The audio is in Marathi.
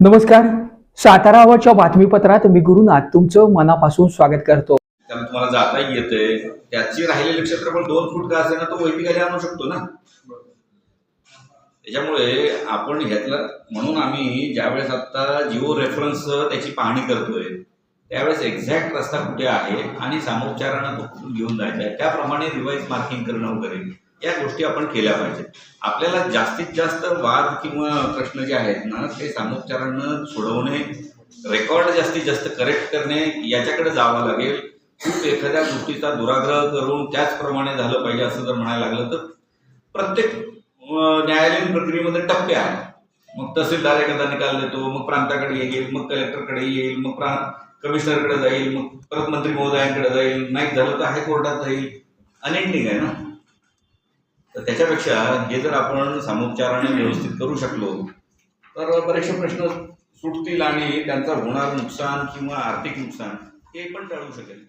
नमस्कार. सातारा आवाजच्या बातमीपत्रात मी गुरुनाथ तुमचं मनापासून स्वागत करतो. त्याला तुम्हाला जाता येते त्याची राहिलेले क्षेत्रफळ दोन फूट का असेल ना तो वैदिकाने आणू शकतो ना. त्याच्यामुळे आपण ह्यातला म्हणून आम्ही ज्यावेळेस आता जिओ रेफरन्स त्याची पाहणी करतोय त्यावेळेस एक्झॅक्ट रस्ता कुठे आहे आणि सामोपचारानं तो घेऊन जायचा आहे. त्याप्रमाणे रिवाईज मार्किंग करणं वगैरे. या गोष्टी आपण केल्या पाहिजेत. आपल्याला जास्तीत जास्त वाद किंवा प्रश्न जे आहेत ना ते सामोपचारानं सोडवणे रेकॉर्ड जास्तीत जास्त करेक्ट करणे याच्याकडे जावं लागेल. खूप एखाद्या गोष्टीचा दुराग्रह करून त्याचप्रमाणे झालं पाहिजे असं जर म्हणायला लागलं तर प्रत्येक न्यायालयीन प्रक्रियेमध्ये टप्पे आहेत. मग तहसीलदार एखादा निकाल देतो मग प्रांताकडे येईल मग कलेक्टरकडे येईल मग प्रांत कमिशनरकडे जाईल मग परत मंत्री महोदयांकडे जाईल नाही झालं तर हायकोर्टात जाईल. अनेंडिंग आहे ना तर त्याच्यापेक्षा हे जर आपण सामोपचाराने व्यवस्थित करू शकलो तर बरेचसे प्रश्न सुटतील आणि त्यांचा होणार नुकसान किंवा आर्थिक नुकसान हे पण टाळू शकेल.